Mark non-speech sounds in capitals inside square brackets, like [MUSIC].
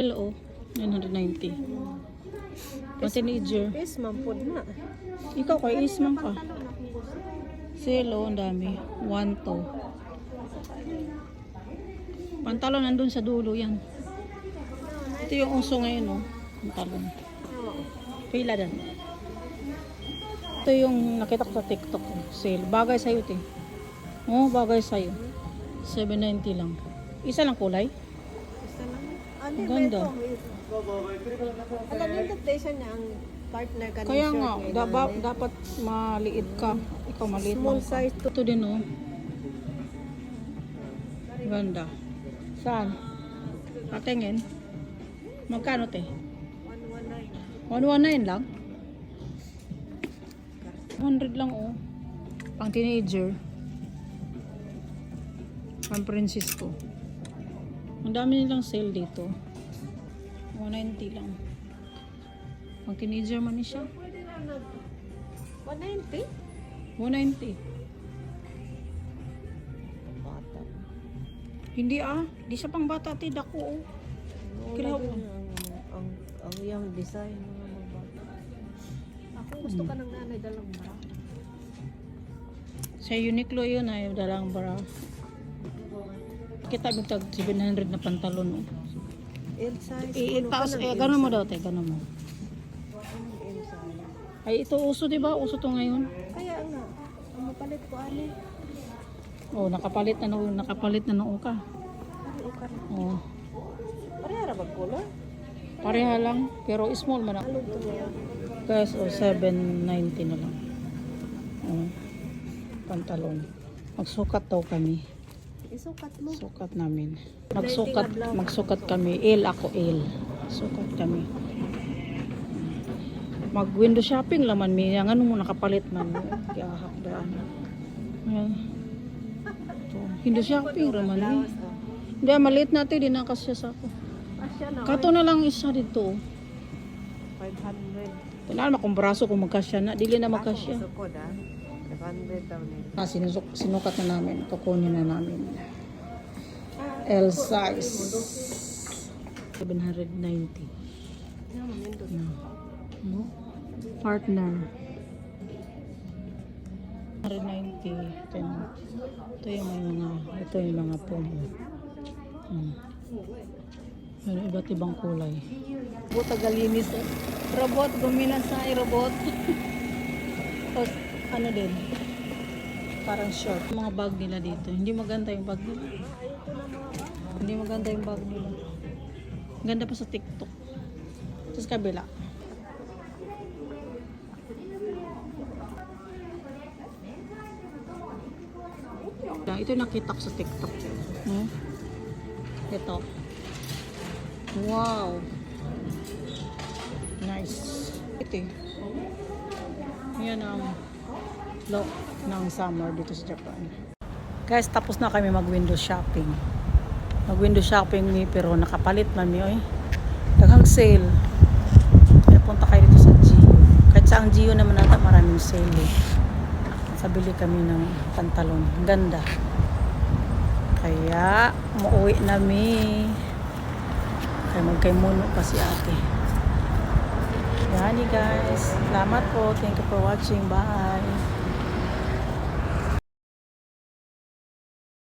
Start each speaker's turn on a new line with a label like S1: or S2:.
S1: Hello, 990. Pang teenager.
S2: Is, mampod na.
S1: Ikaw kay Isman ka. Selo, ang dami. One to. Pantalon nandun sa dulo yan. Ito yung uso ngayon, no? Pantalon. Pila dan. Ito yung nakita ko sa TikTok. oh. Sale. Bagay sa'yo, te. Oo, bagay sa'yo. 790 lang. Isa lang kulay?
S2: Ano
S1: ganda.
S2: Alam niyo, temptation niya ang partner ka ng
S1: Kaya
S2: shirt
S1: nga,
S2: kay
S1: daba,
S2: nanay.
S1: dapat maliit ka. Ikaw maliit
S2: Small
S1: lang ka.
S2: size to.
S1: Ito din, oh. Ganda. Saan? Patingin. Magkano, te?
S2: 119.
S1: 119 lang? 100 lang, oh. Pang teenager. Pang Francisco. Ang dami nilang sale dito. 190 lang. Pang teenager man ni siya.
S2: 190?
S1: 190.
S2: Bata.
S1: Hindi ah. Di siya pang bata, ti. Dako, oh. Kailangan-
S2: din ang, ang, ang iyang design ng mga bata. Ako gusto ka ng nanay dalang bra.
S1: Sa Uniqlo yun ay dalang bara. Kita mo tag 700 na pantalon. Oh.
S2: L size.
S1: Eh,
S2: L
S1: ganun mo daw, te. Ganun mo. Ay, ito uso, di ba? Uso to ngayon.
S2: Kaya nga, ang mapalit ko ani.
S1: Oh, nakapalit na nung nakapalit na nung ka.
S2: Ano ka na?
S1: Oh,
S2: Parehara ba color?
S1: pareha lang, pero small man.
S2: Niya.
S1: Guys, oh, 790 na lang. Oh, pantalon. Magsukat daw kami.
S2: Isukat mo.
S1: Sukat namin. Magsukat, magsukat kami. L ako L. Sukat kami. Mag window shopping laman mi. Yang ano mo nakapalit man. Kaya hakdaan. Ayan. Ito. Window shopping raman mi.
S2: oh.
S1: Hindi, maliit natin. Di na kasya sa ako. Kato na lang isa dito.
S2: 500.
S1: Wala naman kung magkasya na. Dili na magkasya.
S2: Ah. 500 daw nila.
S1: Ah, sinusuk, sinukat na namin. Kukunin na namin. L size. 790.
S2: Yan, nindot.
S1: No? Partner. 190. Ito yung, ito yung mga, ito yung mga puno. Hmm. Meron iba't ibang kulay. Robot tagalinis. Robot, guminasay, robot. [LAUGHS] Tapos, ano din, parang short. Mga bag nila dito. Hindi maganda yung bag nila. Hindi maganda yung bag nila. Ganda pa sa TikTok. Tapos kabila. Yeah, ito nakita ko sa TikTok. Hmm? Ito. Wow. Nice. Ito eh. Yan ang look ng summer dito sa Japan. Guys, tapos na kami mag-window shopping. Mag-window shopping mi pero nakapalit man mi oy. Daghang sale. Kaya punta kayo dito sa Gio. Kahit sa ang Gio naman ata maraming sale eh. Sabili kami ng pantalon. Ganda. Kaya, muuwi na mi. Kaya magkaimuno pa si ate. Yani guys. Salamat po. Thank you for watching. Bye.